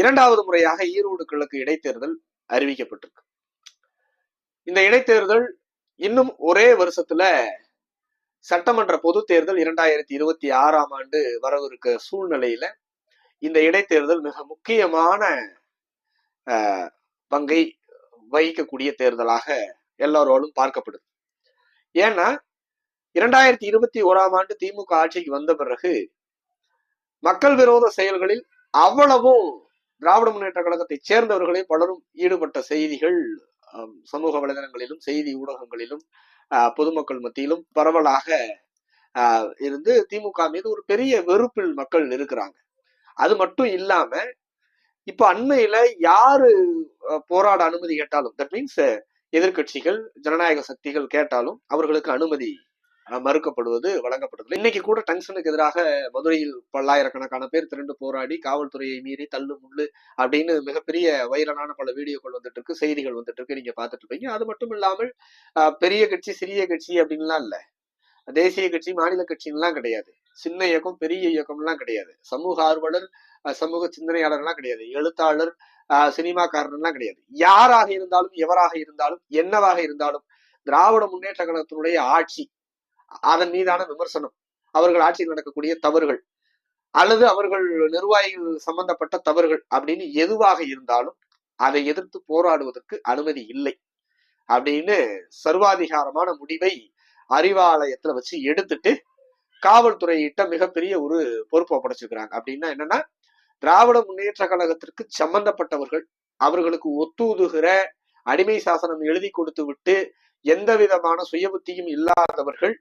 இரண்டாவது முறையாக ஈரோடு கிழக்கு இடைத்தேர்தல் அறிவிக்கப்பட்டிருக்கு. இந்த இடைத்தேர்தல் இன்னும் ஒரே வருஷத்துல சட்டமன்ற பொது தேர்தல் இரண்டாயிரத்தி இருபத்தி ஆறாம் ஆண்டு வரவிருக்க சூழ்நிலையில இந்த இடைத்தேர்தல் மிக முக்கியமான பங்கை வகிக்கக்கூடிய தேர்தலாக எல்லாரோடும் பார்க்கப்படுது. ஏன்னா இரண்டாயிரத்தி இருபத்தி ஓராம் ஆண்டு திமுக ஆட்சிக்கு வந்த பிறகு மக்கள் விரோத செயல்களில் அவ்வளவும் திராவிட முன்னேற்ற கழகத்தை சேர்ந்தவர்களே பலரும் ஈடுபட்ட செய்திகள் சமூக வலைதளங்களிலும் செய்தி ஊடகங்களிலும் ஆஹ், பொதுமக்கள் மத்தியிலும் பரவலாக ஆஹ், இருந்து திமுக மீது ஒரு பெரிய வெறுப்பில் மக்கள் இருக்கிறாங்க. அது மட்டும் இல்லாம இப்ப அண்மையில யாரு அஹ், போராட அனுமதி கேட்டாலும் தட் மீன்ஸ் எதிர்க்கட்சிகள் ஜனநாயக சக்திகள் கேட்டாலும் அவர்களுக்கு அனுமதி மறுக்கப்படுவது வழங்கப்படுது இன்னைக்கு கூட டங்ஷனுக்கு எதிராக மதுரையில் பல்லாயிரக்கணக்கான பேர் திரண்டு போராடி காவல்துறையை மீறி தள்ளு முள்ளு அப்படின்னு மிகப்பெரிய வைரலான பல வீடியோக்கள் வந்துட்டு இருக்கு செய்திகள் வந்துட்டு இருக்கு நீங்க பார்த்துட்டு இருப்பீங்க அது மட்டும் இல்லாமல் பெரிய கட்சி சிறிய கட்சி அப்படின்லாம் இல்ல. தேசிய கட்சி மாநில கட்சின்லாம் கிடையாது. சின்ன இயக்கம் பெரிய இயக்கம்லாம் கிடையாது. சமூக ஆர்வலர் சமூக சிந்தனையாளர்லாம் கிடையாது. எழுத்தாளர் அஹ், சினிமாக்காரர்லாம் கிடையாது. யாராக இருந்தாலும் எவராக இருந்தாலும் என்னவாக இருந்தாலும் திராவிட முன்னேற்ற கழகத்தினுடைய ஆட்சி அதன் மீதான விமர்சனம். அவர்கள் ஆட்சியில் நடக்கக்கூடிய தவறுகள் அல்லது அவர்கள் நிர்வாகிகள் சம்பந்தப்பட்ட தவறுகள் அப்படின்னு எதுவாக இருந்தாலும் அதை எதிர்த்து போராடுவதற்கு அனுமதி இல்லை. அப்படின்னு சர்வாதிகாரமான முடிவை அறிவாலயத்துல வச்சு எடுத்துட்டு காவல்துறையிட்ட மிகப்பெரிய ஒரு பொறுப்பை படைச்சிருக்கிறாங்க. அப்படின்னா என்னன்னா திராவிட முன்னேற்ற கழகத்திற்கு சம்பந்தப்பட்டவர்கள் அவர்களுக்கு ஒத்துதுகிற அடிமை சாசனம் எழுதி கொடுத்து விட்டு எந்த விதமான சுயபுத்தியும் இல்லாதவர்கள்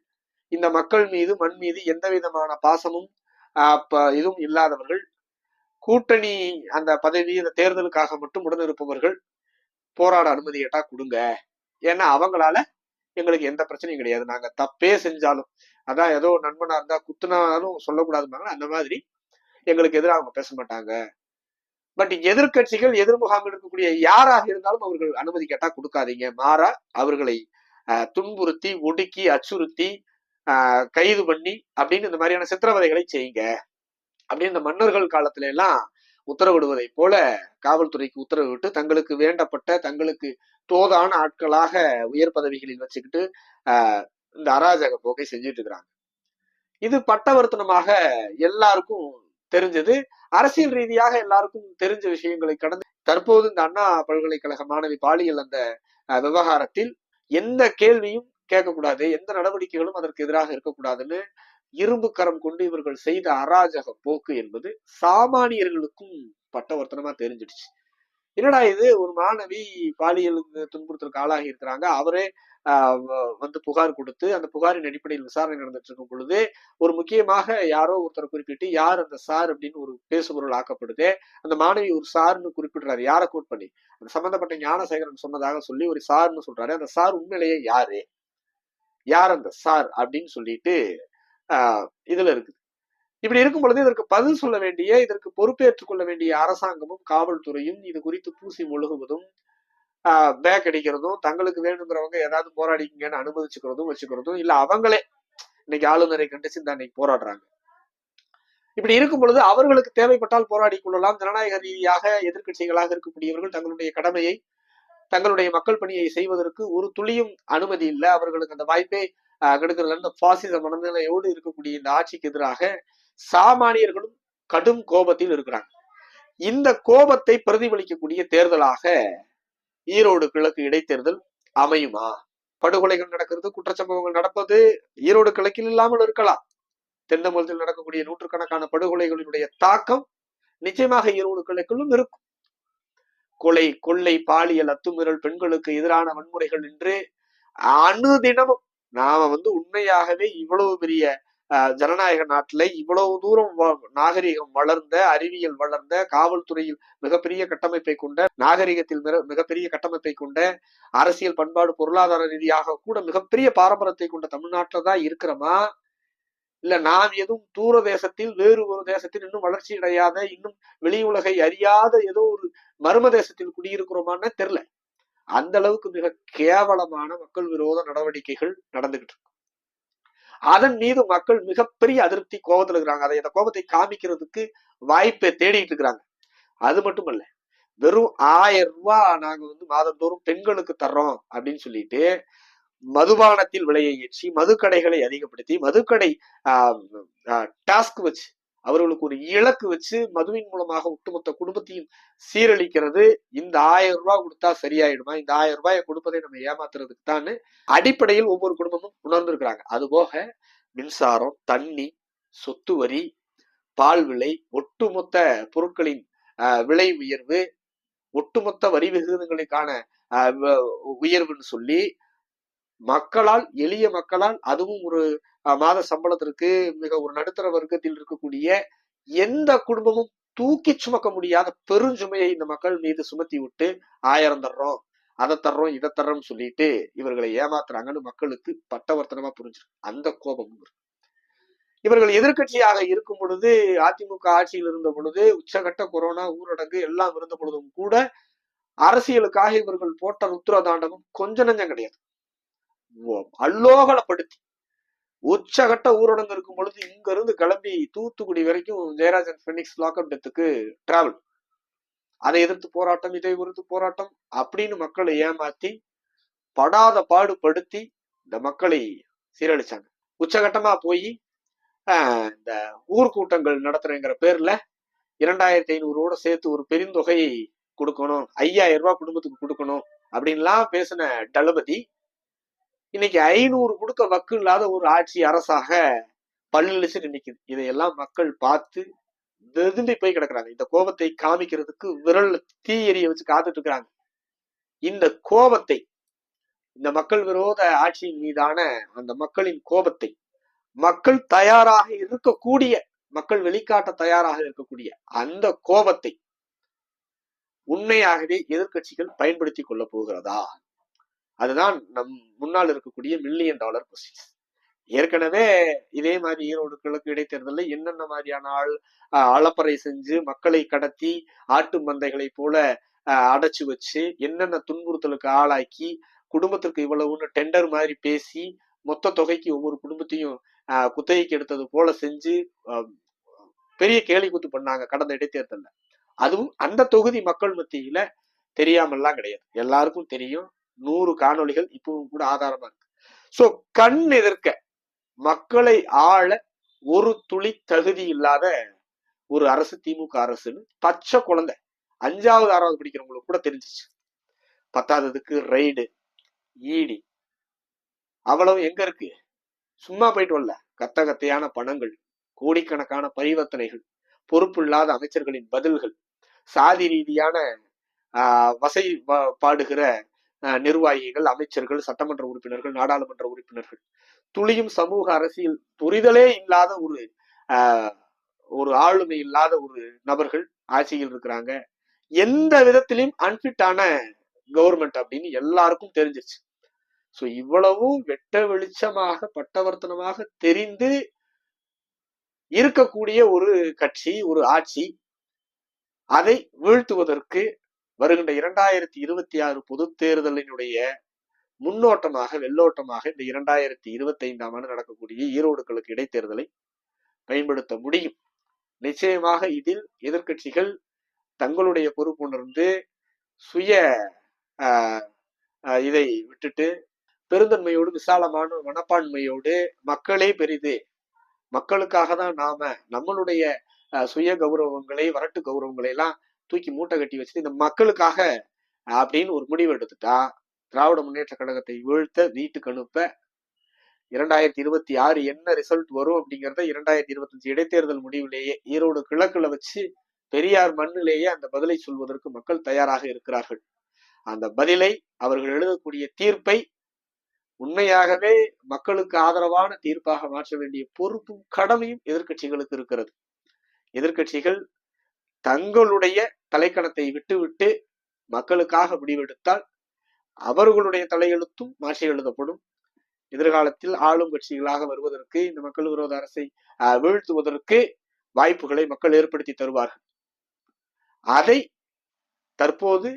இந்த மக்கள் மீது மண் மீது எந்த விதமான பாசமும் ஆஹ் இதுவும் இல்லாதவர்கள் கூட்டணி அந்த பதவி அந்த தேர்தலுக்காக மட்டும் உடனிருப்பவர்கள் போராட அனுமதி கேட்டா கொடுங்க. ஏன்னா அவங்களால எங்களுக்கு எந்த பிரச்சனையும் கிடையாது. நாங்க தப்பே செஞ்சாலும் அதான் ஏதோ நண்பனா இருந்தா குத்துனாலும் சொல்லக்கூடாதுமாங்க அந்த மாதிரி எங்களுக்கு எதிராக அவங்க பேச மாட்டாங்க. பட் எதிர்க்கட்சிகள் எதிர்முகாமில் இருக்கக்கூடிய யாராக இருந்தாலும் அவர்கள் அனுமதி கேட்டா கொடுக்காதீங்க. மாறா அவர்களை துன்புறுத்தி ஒடுக்கி அச்சுறுத்தி கைது பண்ணி அப்படின்னு இந்த மாதிரியான சித்திரவதைகளை செய்யுங்க. அப்படின்னு இந்த மன்னர்கள் காலத்துல எல்லாம் உத்தரவிடுவதை போல காவல்துறைக்கு உத்தரவிட்டு தங்களுக்கு வேண்டப்பட்ட தங்களுக்கு தோதான ஆட்களாக உயர் பதவிகளில் வச்சுக்கிட்டு இந்த அராஜக போக்கை செஞ்சுட்டு இருக்கிறாங்க. இது பட்டவர்த்தனமாக எல்லாருக்கும் தெரிஞ்சது. அரசியல் ரீதியாக எல்லாருக்கும் தெரிஞ்ச விஷயங்களை கடந்து தற்போது இந்த அண்ணா பல்கலைக்கழக மாணவி பாலியல் அந்த அஹ், விவகாரத்தில் எந்த கேள்வியும் கேட்கக்கூடாது எந்த நடவடிக்கைகளும் அதற்கு எதிராக இருக்கக்கூடாதுன்னு இரும்பு கரம் கொண்டு இவர்கள் செய்த அராஜக போக்கு என்பது சாமானியர்களுக்கும் பட்டவர்த்தனமா தெரிஞ்சிடுச்சு. என்னடா இது? ஒரு மாணவி பாலியல் துன்புறுத்தலுக்கு ஆளாகி இருக்கிறாங்க. அவரே ஆஹ் வந்து புகார் கொடுத்து அந்த புகாரின் அடிப்படையில் விசாரணை நடந்துட்டு இருக்கும் பொழுது ஒரு முக்கியமாக யாரோ ஒருத்தரை குறிப்பிட்டு யார் அந்த சார்? அப்படின்னு ஒரு பேசுபொருள் ஆக்கப்படுது. அந்த மாணவி ஒரு சார்னு குறிப்பிடுறாரு. யாரை கோட் பண்ணி? அந்த சம்பந்தப்பட்ட ஞானசேகரன் சொன்னதாக சொல்லி ஒரு சார்னு சொல்றாரு. அந்த சார் உண்மையிலேயே யாரு? யார் அந்த சார் அப்படின்னு சொல்லிட்டு ஆஹ் இதுல இருக்குது. இப்படி இருக்கும் பொழுது இதற்கு பதில் சொல்ல வேண்டிய இதற்கு பொறுப்பேற்றுக் கொள்ள வேண்டிய அரசாங்கமும் காவல்துறையும் இது குறித்து பூசி முழுகுவதும் பேக் அடிக்கிறதும் தங்களுக்கு வேணுங்கிறவங்க ஏதாவது போராடிக்கங்கன்னு அனுமதிச்சுக்கிறதும் வச்சுக்கிறதும் இல்ல அவங்களே இன்னைக்கு ஆளுநரை கண்டிச்சு இந்த அன்னைக்கு போராடுறாங்க. இப்படி இருக்கும் பொழுது அவர்களுக்கு தேவைப்பட்டால் போராடி கொள்ளலாம். ஜனநாயக ரீதியாக எதிர்க்கட்சிகளாக இருக்கக்கூடியவர்கள் தங்களுடைய கடமையை தங்களுடைய மக்கள் பணியை செய்வதற்கு ஒரு துளியும் அனுமதி இல்லை. அவர்களுக்கு அந்த வாய்ப்பே கெடுக்கிறது அந்த பாசிச மனநிலையோடு இருக்கக்கூடிய இந்த ஆட்சிக்கு எதிராக சாமானியர்களும் கடும் கோபத்தில் இருக்கிறாங்க. இந்த கோபத்தை பிரதிபலிக்கக்கூடிய தேர்தலாக ஈரோடு கிழக்கு இடைத்தேர்தல் அமையுமா? படுகொலைகள் நடக்கிறது குற்றச்சம்பவங்கள் நடப்பது ஈரோடு கிழக்கில் இல்லாமல் இருக்கலாம். தென்னமலத்தில் நடக்கக்கூடிய நூற்றுக்கணக்கான படுகொலைகளினுடைய தாக்கம் நிச்சயமாக ஈரோடு கிழக்கிலும் இருக்கும். கொலை கொள்ளை பாலியல் அத்துமீறல் பெண்களுக்கு எதிரான வன்முறைகள் என்று அணுதினமும் நாம வந்து உண்மையாகவே இவ்வளவு பெரிய ஜனநாயக நாட்டுல இவ்வளவு தூரம் நாகரிகம் வளர்ந்த அறிவியல் வளர்ந்த காவல்துறையில் மிகப்பெரிய கட்டமைப்பை கொண்ட நாகரிகத்தில் மிகப்பெரிய கட்டமைப்பை கொண்ட அரசியல் பண்பாடு பொருளாதார ரீதியாக கூட மிகப்பெரிய பாரம்பரியத்தை கொண்ட தமிழ்நாட்டில தான் இருக்கிறோமா? இல்ல நாம் எதுவும் தூர தேசத்தில் வேறு ஒரு தேசத்தில் இன்னும் வளர்ச்சி அடையாத இன்னும் வெளி உலகை அறியாத ஏதோ ஒரு மர்ம தேசத்தில் குடியிருக்கிறோமான்னு தெரியல. அந்த அளவுக்கு மிக கேவலமான மக்கள் விரோத நடவடிக்கைகள் நடந்துகிட்டு இருக்கு. அதன் மீது மக்கள் மிகப்பெரிய அதிருப்தி கோபத்துல இருக்கிறாங்க. அதை அந்த கோபத்தை காமிக்கிறதுக்கு வாய்ப்பை தேடிட்டு இருக்கிறாங்க. அது மட்டுமல்ல வெறும் ஆயிரம் ரூபாய் நாங்க வந்து மாதந்தோறும் பெண்களுக்கு தர்றோம் அப்படின்னு சொல்லிட்டு மதுபானத்தில் விலையை ஏற்றி மதுக்கடைகளை அதிகப்படுத்தி மதுக்கடை டாஸ்க் வச்சு அவர்களுக்கு ஒரு இலக்கு வச்சு மதுவின் மூலமாக ஒட்டுமொத்த குடும்பத்தையும் சீரழிக்கிறது. இந்த ஆயிரம் ரூபாய் கொடுத்தா சரியாயிடுமா? இந்த ஆயிரம் ரூபாயை கொடுப்பதை நம்ம ஏமாத்துறதுக்கு தான் அடிப்படையில் ஒவ்வொரு குடும்பமும் உணர்ந்திருக்கிறாங்க. அது போக மின்சாரம் தண்ணி சொத்து வரி பால் விலை ஒட்டுமொத்த பொருட்களின் விலை உயர்வு ஒட்டுமொத்த வரி விகிதங்களுக்கான வ- உயர்வுன்னு சொல்லி மக்களால் எளிய மக்களால் அதுவும் ஒரு மாத சம்பளத்திற்கு மிக ஒரு நடுத்தர வர்க்கத்தில் இருக்கக்கூடிய எந்த குடும்பமும் தூக்கி சுமக்க முடியாத பெருஞ்சுமையை இந்த மக்கள் மீது சுமத்தி விட்டு ஆயிரம் தர்றோம் அதை தர்றோம் இதை தர்றோம்னு சொல்லிட்டு இவர்களை ஏமாத்துறாங்கன்னு மக்களுக்கு பட்டவர்த்தனமா புரிஞ்சிருக்கு அந்த கோபம் இருக்கு. இவர்கள் எதிர்க்கட்சியாக இருக்கும் பொழுது அதிமுக ஆட்சியில் இருந்த பொழுது உச்சகட்ட கொரோனா ஊரடங்கு எல்லாம் இருந்த பொழுதும் கூட அரசியலுக்காக இவர்கள் போட்ட ருத்ரதாண்டவம் கொஞ்ச நஞ்சம் கிடையாது அல்லோகலப்படுத்தி உச்சகட்ட ஊரடங்கு இருக்கும் பொழுது இங்க இருந்து கிளம்பி தூத்துக்குடி வரைக்கும் ஜெயராஜன் பெனிக்ஸ் லாக்அப் டெத்துக்கு டிராவல் அதை எதிர்த்து போராட்டம் இதை எதிர்த்து போராட்டம் அப்படின்னு மக்களை ஏமாத்தி படாத பாடுபடுத்தி இந்த மக்களை சீரழிச்சாங்க. உச்சகட்டமா போய் இந்த ஊர்கூட்டங்கள் நடத்துறேங்கிற பேர்ல இரண்டாயிரத்தி ஐநூறோட சேர்த்து ஒரு பெருந்தொகையை கொடுக்கணும் ஐயாயிரம் ரூபாய் குடும்பத்துக்கு கொடுக்கணும் அப்படின்லாம் பேசின தளபதி இன்னைக்கு ஐநூறு கொடுக்க வக்கு இல்லாத ஒரு ஆட்சி அரசாக பல்லிழிச்சு நினைக்குது இதையெல்லாம் மக்கள் பார்த்து வெதும்பி போய் கிடக்குறாங்க. இந்த கோபத்தை காமிக்கிறதுக்கு விரல் தீ எரிய வச்சு காத்துட்டு இருக்கிறாங்க இந்த கோபத்தை இந்த மக்கள் விரோத ஆட்சியின் மீதான அந்த மக்களின் கோபத்தை மக்கள் தயாராக இருக்கக்கூடிய மக்கள் வெளிக்காட்ட தயாராக இருக்கக்கூடிய அந்த கோபத்தை உண்மையாகவே எதிர்க்கட்சிகள் பயன்படுத்தி கொள்ள போகிறதா? அதுதான் நம் முன்னால் இருக்கக்கூடிய மில்லியன் டாலர் கொஸ்டின்ஸ் ஏற்கனவே இதே மாதிரி ஈரோடு கிழக்கு இடைத்தேர்தலில் என்னென்ன மாதிரியான ஆள் ஆஹ், அலப்பறை செஞ்சு மக்களை கடத்தி ஆட்டு மந்தைகளை போல அடைச்சு வச்சு என்னென்ன துன்புறுத்தலுக்கு ஆளாக்கி குடும்பத்திற்கு இவ்வளவுன்னு டெண்டர் மாதிரி பேசி மொத்த தொகைக்கு ஒவ்வொரு குடும்பத்தையும் குத்தகைக்கு எடுத்தது போல செஞ்சு பெரிய கேலி குத்து பண்ணாங்க கடந்த இடைத்தேர்தலில். அதுவும் அந்த தொகுதி மக்கள் மத்தியில தெரியாமல்லாம் கிடையாது. எல்லாருக்கும் தெரியும். நூறு காணொளிகள் இப்பவும் கூட ஆதாரமா இருக்கு. சோ கண் எதிர்க்க மக்களை ஆள ஒரு துளி தகுதி இல்லாத ஒரு அரசு திமுக அரசுன்னு பச்சை குழந்தை அஞ்சாவது ஆறாவது படிக்கிறவங்களுக்கு கூட தெரிஞ்சிச்சு. பத்தாததுக்கு ரைடு ஈடி அவ்வளவு எங்க இருக்கு? சும்மா போயிட்டு வரல. கத்த கத்தையான பணங்கள் கோடிக்கணக்கான பரிவர்த்தனைகள் பொறுப்பு இல்லாத அமைச்சர்களின் பதில்கள் சாதி ரீதியான வசை பா- பாடுகிற நிர்வாகிகள் அமைச்சர்கள் சட்டமன்ற உறுப்பினர்கள் நாடாளுமன்ற உறுப்பினர்கள். துளியும் சமூக அரசியல் புரிதலே இல்லாத ஒரு ஆஹ், ஒரு ஆளுமை இல்லாத ஒரு நபர்கள் ஆட்சியில் இருக்கிறாங்க. எந்த விதத்திலையும் அன்பிட்டான கவர்மெண்ட் அப்படின்னு எல்லாருக்கும் தெரிஞ்சிருச்சு. ஸோ இவ்வளவும் வெட்ட வெளிச்சமாக பட்டவர்த்தனமாக தெரிந்து இருக்கக்கூடிய ஒரு கட்சி ஒரு ஆட்சி அதை வீழ்த்துவதற்கு வருகின்ற இரண்டாயிரத்தி இருபத்தி ஆறு பொது தேர்தலினுடைய முன்னோட்டமாக வெள்ளோட்டமாக இந்த இரண்டாயிரத்தி இருபத்தி ஐந்தாம் ஆண்டு நடக்கக்கூடிய ஈரோடுகளுக்கு இடைத்தேர்தலை பயன்படுத்த முடியும். நிச்சயமாக இதில் எதிர்கட்சிகள் தங்களுடைய பொறுப்புணர்ந்து சுய ஆஹ், இதை விட்டுட்டு பெருந்தன்மையோடு விசாலமான மனப்பான்மையோடு மக்களே பெரிது மக்களுக்காக தான் நாம நம்மளுடைய அஹ், சுய கௌரவங்களை வரட்டு கௌரவங்களை எல்லாம் தூக்கி மூட்டை கட்டி வச்சுட்டு இந்த மக்களுக்காக அப்படின்னு ஒரு முடிவு எடுத்துட்டா திராவிட முன்னேற்ற கழகத்தை வீழ்த்த வீட்டுக்கு அனுப்ப இரண்டாயிரத்தி இருபத்தி ஆறு என்ன ரிசல்ட் வரும் அப்படிங்கிறத இரண்டாயிரத்தி இருபத்தஞ்சு இடைத்தேர்தல் முடிவிலேயே ஈரோடு கிழக்குல வச்சு பெரியார் மண்ணிலேயே அந்த பதிலை சொல்வதற்கு மக்கள் தயாராக இருக்கிறார்கள். அந்த பதிலை அவர்கள் எழுதக்கூடிய தீர்ப்பை உண்மையாகவே மக்களுக்கு ஆதரவான தீர்ப்பாக மாற்ற வேண்டிய பொறுப்பும் கடமையும் எதிர்க்கட்சிகளுக்கு இருக்கிறது. எதிர்க்கட்சிகள் தங்களுடைய தலைக்கணத்தை விட்டுவிட்டு மக்களுக்காக முடிவெடுத்தால் அவர்களுடைய தலையெழுத்தும் மாற்றி எழுதப்படும். எதிர்காலத்தில் ஆளும் கட்சிகளாக வருவதற்கு இந்த மக்கள் விரோத அரசை ஆஹ், வீழ்த்துவதற்கு வாய்ப்புகளை மக்கள் ஏற்படுத்தி தருவார்கள். அதை தற்போது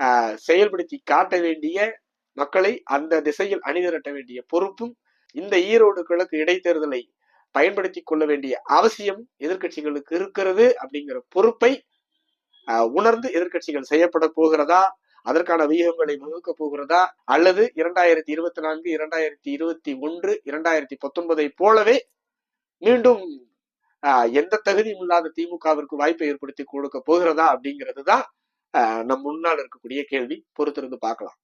ஆஹ், செயல்படுத்தி காட்ட வேண்டிய மக்களை அந்த திசையில் அணிதிரட்ட வேண்டிய பொறுப்பும் இந்த ஈரோடு கிழக்கு இடைத்தேர்தலை பயன்படுத்தி கொள்ள வேண்டிய அவசியம் எதிர்க்கட்சிகளுக்கு இருக்கிறது அப்படிங்கிற பொறுப்பை ஆஹ் உணர்ந்து எதிர்க்கட்சிகள் செய்யப்பட போகிறதா? அதற்கான வியூகங்களை வகுக்க போகிறதா? அல்லது இரண்டாயிரத்தி இருபத்தி நான்கு இரண்டாயிரத்தி இருபத்தி ஒன்று இரண்டாயிரத்தி பத்தொன்பதை போலவே மீண்டும் ஆஹ் எந்த தகுதியும் இல்லாத திமுகவிற்கு வாய்ப்பை ஏற்படுத்தி கொடுக்க போகிறதா அப்படிங்கிறது தான் நம் முன்னால் இருக்கக்கூடிய கேள்வி. பொறுத்திருந்து பார்க்கலாம்.